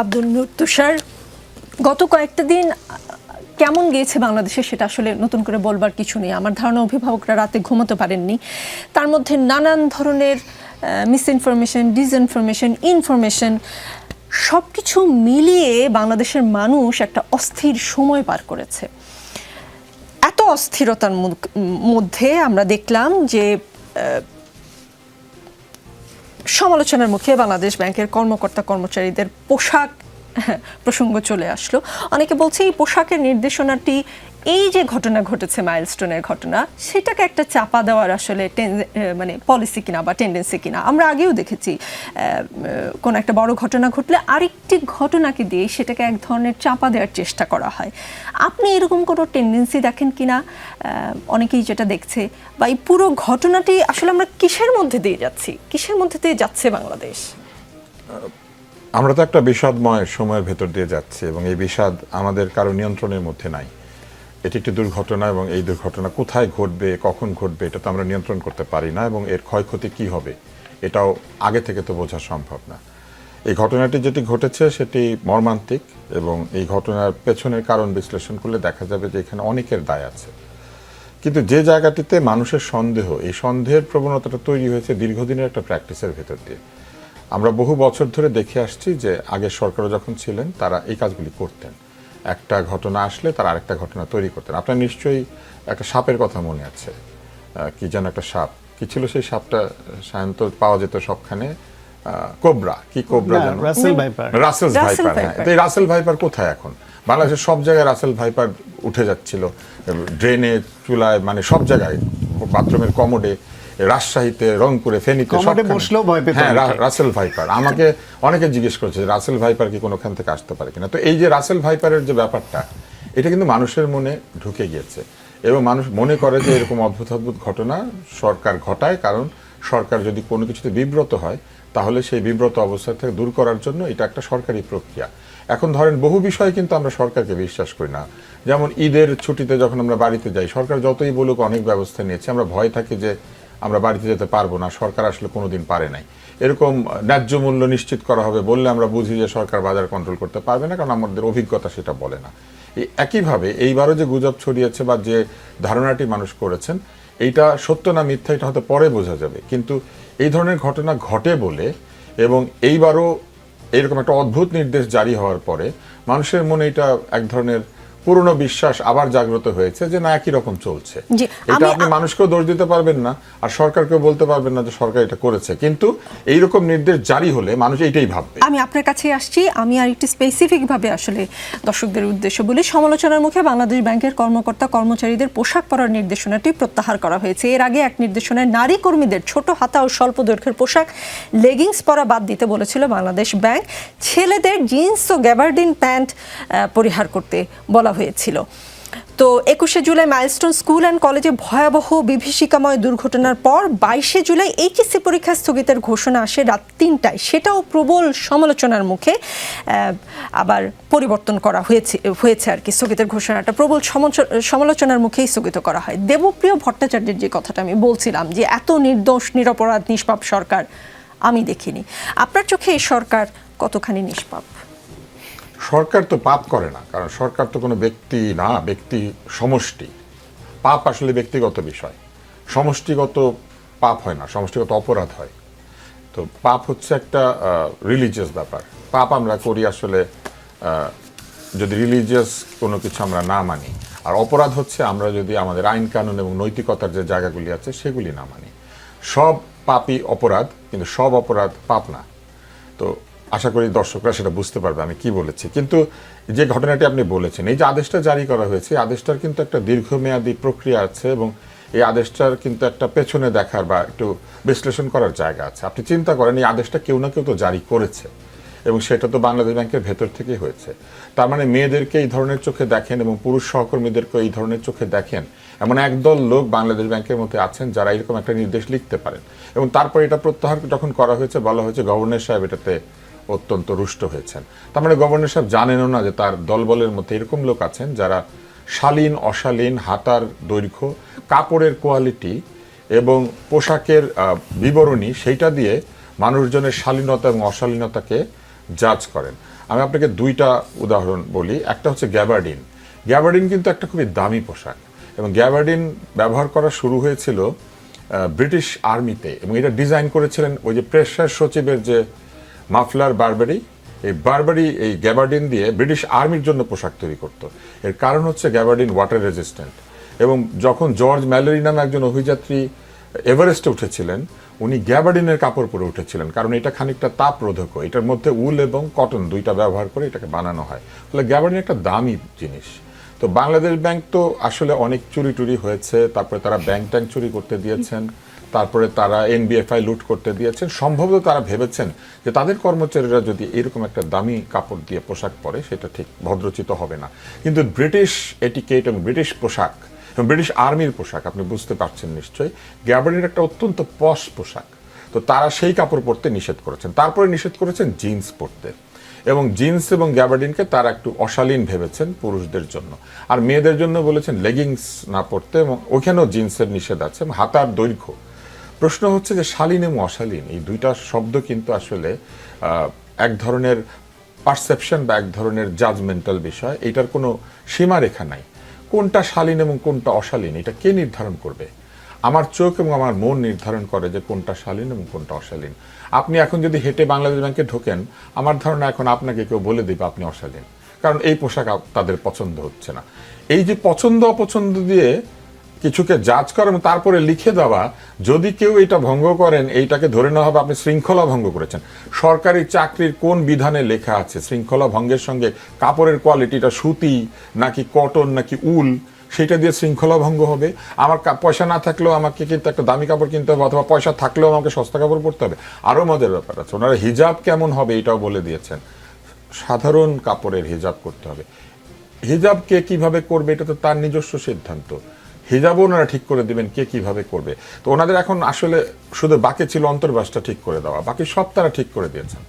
আব্দুল নূর তুষার, গত কয়েকটা দিন, কেমন গিয়েছে বাংলাদেশে সেটা আসলে নতুন করে বলবার কিছু নেই। আমার ধারণা, অভিভাবকরা রাতে ঘুমোতে পারেননি। তার মধ্যে নানান ধরনের মিস ইনফরমেশন ডিসইনফরমেশন ইনফরমেশন সব কিছু মিলিয়ে বাংলাদেশের মানুষ একটা অস্থির সময় পার করেছে। এত অস্থিরতার মধ্যে আমরা দেখলাম যে সমালোচনার মুখে বাংলাদেশ ব্যাংকের কর্মকর্তা কর্মচারীদের পোশাক প্রসঙ্গ চলে আসলো। অনেকে বলছে এই পোশাকের নির্দেশনাটি এই যে ঘটনা ঘটেছে মাইলস্টোনের ঘটনা, সেটাকে একটা চাপা দেওয়ার আসলে মানে পলিসি কিনা বা টেন্ডেন্সি কিনা, আমরা আগেও দেখেছি কোনো একটা বড় ঘটনা ঘটলে আরেকটি ঘটনাকে দিয়ে সেটাকে এক ধরনের চাপা দেওয়ার চেষ্টা করা হয়। আপনি এরকম কোনো টেন্ডেন্সি দেখেন কিনা? অনেকেই যেটা দেখছে, বা এই পুরো ঘটনাটি আসলে আমরা কিসের মধ্যে দিয়ে যাচ্ছি? কিসের মধ্যে দিয়ে যাচ্ছে বাংলাদেশ? আমরা তো একটা বিষাদময় সময়ের ভেতর দিয়ে যাচ্ছি, এবং এই বিষাদ আমাদের কারও নিয়ন্ত্রণের মধ্যে নাই। এটি একটি দুর্ঘটনা এবং এই দুর্ঘটনা কোথায় ঘটবে, কখন ঘটবে, এটা তো আমরা নিয়ন্ত্রণ করতে পারি না এবং এর ক্ষয়ক্ষতি কি হবে, এটাও আগে থেকে তো বোঝা সম্ভব না। এই ঘটনাটি যেটি ঘটেছে সেটি মর্মান্তিক এবং এই ঘটনার পেছনের কারণ বিশ্লেষণ করলে দেখা যাবে যে এখানে অনেকের দায় আছে। কিন্তু যে জায়গাটিতে মানুষের সন্দেহ, এই সন্দেহের প্রবণতাটা তৈরি হয়েছে দীর্ঘদিনের একটা প্র্যাকটিসের ভেতর দিয়ে। আমরা বহু বছর ধরে দেখে আসছি যে আগের সরকারও যখন ছিলেন, তারা এই কাজগুলি করতেন। একটা ঘটনা আসলে তারা আরেকটা ঘটনা তৈরি করতেন। আপনার নিশ্চয়ই একটা সাপের কথা মনে আছে। কি যেন একটা সাপ। কি ছিল সেই সাপটা? সায়ন্ত পাওয়া যেত সবখানে। কোবরা। কি কোবরা যেন? Russell viper. রাসেল ভাইপার হ্যাঁ। তো এই রাসেল ভাইপার কোথায় এখন? বাংলাদেশের সব জায়গায় রাসেল ভাইপার উঠে যাচ্ছিল। ড্রেনে চুলায় মানে সব জায়গায়। বাথরুমের কমোডে। রাজশাহীতে রংপুরে ফেনীতে বসলেও ভয় পেত হ্যাঁ রা- রাসেল ভাইপার। আমাকে অনেকে জিজ্ঞেস করেছে রাসেল ভাইপার কি কোনোখান থেকে আসতে পারে কিনা? তো এই যে রাসেল ভাইপারের যে ব্যাপারটা এটা কিন্তু মানুষের মনে ঢুকে গিয়েছে। এবং মানুষ মনে করে যে এরকম অদ্ভুত অদ্ভুত ঘটনা সরকার ঘটায় কারণ সরকার যদি কোনো কিছুতে বিব্রত হয় তাহলে সেই বিব্রত অবস্থা থেকে দূর করার জন্য এটা একটা সরকারি প্রক্রিয়া। এখন ধরেন বহু বিষয়ে কিন্তু আমরা সরকারকে বিশ্বাস করি না। যেমন ঈদের ছুটিতে যখন আমরা বাড়িতে যাই সরকার যতই বলুক অনেক ব্যবস্থা নিয়েছে। আমরা ভয় থাকি যে আমরা বাড়িতে যেতে পারব না, সরকার আসলে কোনোদিন পারে নাই। এরকম ন্যায্য মূল্য নিশ্চিত করা হবে বললে আমরা বুঝি যে সরকার বাজার কন্ট্রোল করতে পারবে না, কারণ আমাদের অভিজ্ঞতা সেটা বলে না। একইভাবে এইবারও যে গুজব ছড়িয়েছে বা যে ধারণাটি মানুষ করেছেন, এইটা সত্য না মিথ্যা, এটা হয়তো পরে বোঝা যাবে। কিন্তু এই ধরনের ঘটনা ঘটে বলে এবং এইবারও এরকম একটা অদ্ভুত নির্দেশ জারি হওয়ার পরে মানুষের মনে এটা এক ধরনের পুরনো বিশ্বাস আবার জাগ্রত হয়েছে যে না একই রকম চলছে। এটা আপনি মানুষকেও দোষ দিতে পারবেন না আর সরকারকেও বলতে পারবেন না যে সরকার এটা করেছে। কিন্তু এইরকম নির্দেশ জারি হলে মানুষ এইটাই ভাববে। আমি আপনার কাছে আসছি। আমি আর একটু স্পেসিফিকভাবে আসলে দর্শকদের উদ্দেশ্য বলি সমালোচনার মুখে বাংলাদেশ ব্যাংকের কর্মকর্তা কর্মচারীদের পোশাক পরার নির্দেশনাটি প্রত্যাহার করা হয়েছে। এর আগে এক নির্দেশনায় নারী কর্মীদের ছোট হাতা ও স্বল্প দৈর্ঘ্যের পোশাক লেগিংস পরা বাদ দিতে বলেছিল বাংলাদেশ ব্যাংক। ছেলেদের জিন্স ও গ্যাবার্ডিন প্যান্ট পরিহার করতে বলা হয়েছিল। তো একুশে জুলাই মাইলস্টোন স্কুল অ্যান্ড কলেজে ভয়াবহ বিভীষিকাময় দুর্ঘটনার পর বাইশে জুলাই এইচএসসি পরীক্ষা স্থগিতের ঘোষণা আসে রাত তিনটায়। সেটাও প্রবল সমালোচনার মুখে আবার পরিবর্তন করা হয়েছে হয়েছে আর কি। স্থগিতের ঘোষণাটা প্রবল সমালোচনার মুখেই স্থগিত করা হয়। দেবপ্রিয় ভট্টাচার্যের যে কথাটা আমি বলছিলাম যে, এত নির্দোষ, নিরপরাধ, নিষ্পাপ সরকার আমি দেখিনি। আপনার চোখে এই সরকার কতখানি নিষ্পাপ? সরকার তো পাপ করে না, কারণ সরকার তো কোনো ব্যক্তি না, ব্যক্তি সমষ্টি। পাপ আসলে ব্যক্তিগত বিষয়। সমষ্টিগত পাপ হয় না, সমষ্টিগত অপরাধ হয়। তো পাপ হচ্ছে একটা রিলিজিয়াস ব্যাপার। পাপ আমরা করি আসলে যদি রিলিজিয়াস কোনো কিছু আমরা না মানি। আর অপরাধ হচ্ছে আমরা যদি আমাদের আইন কানুন এবং নৈতিকতার যে জায়গাগুলি আছে সেগুলি না মানি। সব পাপই অপরাধ, কিন্তু সব অপরাধ পাপ না। তো আশা করি দর্শকরা সেটা বুঝতে পারবে আমি কি বলেছি। কিন্তু যে ঘটনাটি আপনি বলেছেন, এই যে আদেশটা জারি করা হয়েছে আদেশটার কিন্তু একটা দীর্ঘমেয়াদী প্রক্রিয়া আছে এবং এই আদেশটার কিন্তু একটা পেছনে দেখার বা একটু বিশ্লেষণ করার জায়গা আছে। আপনি চিন্তা করেন, এই আদেশটা কেউ না কেউ তো জারি করেছে এবং সেটা তো বাংলাদেশ ব্যাংকের ভেতর থেকেই হয়েছে। তার মানে মেয়েদেরকে এই ধরনের চোখে দেখেন এবং পুরুষ সহকর্মীদেরকে এই ধরনের চোখে দেখেন এমন একদল লোক বাংলাদেশ ব্যাংকের মধ্যে আছেন যারা এরকম একটা নির্দেশ লিখতে পারেন। এবং তারপর এটা প্রত্যাহার যখন করা হয়েছে, বলা হয়েছে গভর্নর সাহেব এটাতে অত্যন্ত রুষ্ট হয়েছেন। তার মানে গভর্নর সাহেব জানেনও না যে তার দলবলের মধ্যে এরকম লোক আছেন যারা শালীন, অশালীন, হাতার দৈর্ঘ্য, কাপড়ের কোয়ালিটি এবং পোশাকের বিবরণী সেইটা দিয়ে মানুষজনের শালীনতা এবং অশালীনতাকে জাজ করেন। আমি আপনাকে দুইটা উদাহরণ বলি। একটা হচ্ছে গ্যাবার্ডিন। গ্যাবার্ডিন কিন্তু একটা খুবই দামি পোশাক এবং গ্যাবার্ডিন ব্যবহার করা শুরু হয়েছিল ব্রিটিশ আর্মিতে এবং এটা ডিজাইন করেছিলেন ওই যে প্রেসার সচিবের যে মাফলার বারবারি, এই বারবারি এই গ্যাবার্ডিন দিয়ে ব্রিটিশ আর্মির জন্য পোশাক তৈরি করত। এর কারণ হচ্ছে গ্যাবার্ডিন ওয়াটার রেজিস্ট্যান্ট। এবং যখন জর্জ ম্যালেরি নামে একজন অভিযাত্রী এভারেস্টে উঠেছিলেন, উনি গ্যাবার্ডিনের কাপড় পরে উঠেছিলেন, কারণ এটা খানিকটা তাপ রোধক এটার মধ্যে উল এবং কটন দুইটা ব্যবহার করে এটাকে বানানো হয়। ফলে গ্যাবার্ডিন একটা দামি জিনিস। তো বাংলাদেশ ব্যাংক তো আসলে অনেক চুরি টুরি হয়েছে, তারপরে তারা ব্যাংক ট্যাঙ্ক চুরি করতে দিয়েছেন। তারপরে তারা এনবিএফআই লুট করতে দিয়েছেন। সম্ভবত তারা ভেবেছেন যে তাদের কর্মচারীরা যদি এরকম একটা দামি কাপড় দিয়ে পোশাক পরে, সেটা ঠিক ভদ্রচিত হবে না। কিন্তু ব্রিটিশ এটিকেট এবং ব্রিটিশ পোশাক এবং ব্রিটিশ আর্মির পোশাক, আপনি বুঝতে পারছেন নিশ্চয়ই গ্যাবার্ডিনের একটা অত্যন্ত পশ পোশাক। তো তারা সেই কাপড় পরতে নিষেধ করেছেন। তারপরে নিষেধ করেছেন জিন্স পরতে। এবং জিন্স এবং গ্যাবার্ডিনকে তারা একটু অশালীন ভেবেছেন পুরুষদের জন্য। আর মেয়েদের জন্য বলেছেন লেগিংস না পরতে এবং ওখানেও জিন্সের নিষেধ আছে। হাতার দৈর্ঘ্য প্রশ্ন হচ্ছে যে শালীন এবং অশালীন, এই দুইটা শব্দ কিন্তু আসলে এক ধরনের পারসেপশন বা এক ধরনের জাজমেন্টাল বিষয়। এটার কোনো সীমারেখা নাই। কোনটা শালীন এবং কোনটা অশালীন, এটা কে নির্ধারণ করবে? আমার চোখ এবং আমার মন নির্ধারণ করে যে কোনটা শালীন এবং কোনটা অশালীন। আপনি এখন যদি হেঁটে বাংলাদেশ ব্যাংকে ঢোকেন, আমার ধারণা এখন আপনাকে কেউ বলে দেবে আপনি অশালীন। কারণ এই পোশাক তাদের পছন্দ হচ্ছে না। এই যে পছন্দ অপছন্দ দিয়ে কিছুকে জাজ করা এবং তারপরে লিখে দেওয়া, যদি কেউ এটা ভঙ্গ করেন, এইটাকে ধরে নেওয়া হবে, আপনি শৃঙ্খলা ভঙ্গ করেছেন। সরকারি চাকরির কোন বিধানে লেখা আছে? শৃঙ্খলা ভঙ্গের সঙ্গে কাপড়ের কোয়ালিটিটা সুতি, নাকি কটন নাকি উল, সেটা দিয়ে শৃঙ্খলা ভঙ্গ হবে। আমার পয়সা না থাকলেও আমাকে কিন্তু একটা দামি কাপড় কিনতে হবে, অথবা পয়সা থাকলেও আমাকে সস্তা কাপড় পরতে হবে। আরও মজার ব্যাপার আছে, ওনারা হিজাব কেমন হবে এটাও বলে দিয়েছেন। সাধারণ কাপড়ের হিজাব করতে হবে। হিজাব কে কীভাবে করবে, এটা তো তার নিজস্ব সিদ্ধান্ত। হিজাবও ওনারা ঠিক করে দিবেন, কে কীভাবে করবে। তো ওনাদের এখন আসলে শুধু বাকি ছিল অন্তর্বাসটা ঠিক করে দেওয়া, বাকি সব তারা ঠিক করে দিয়েছেন।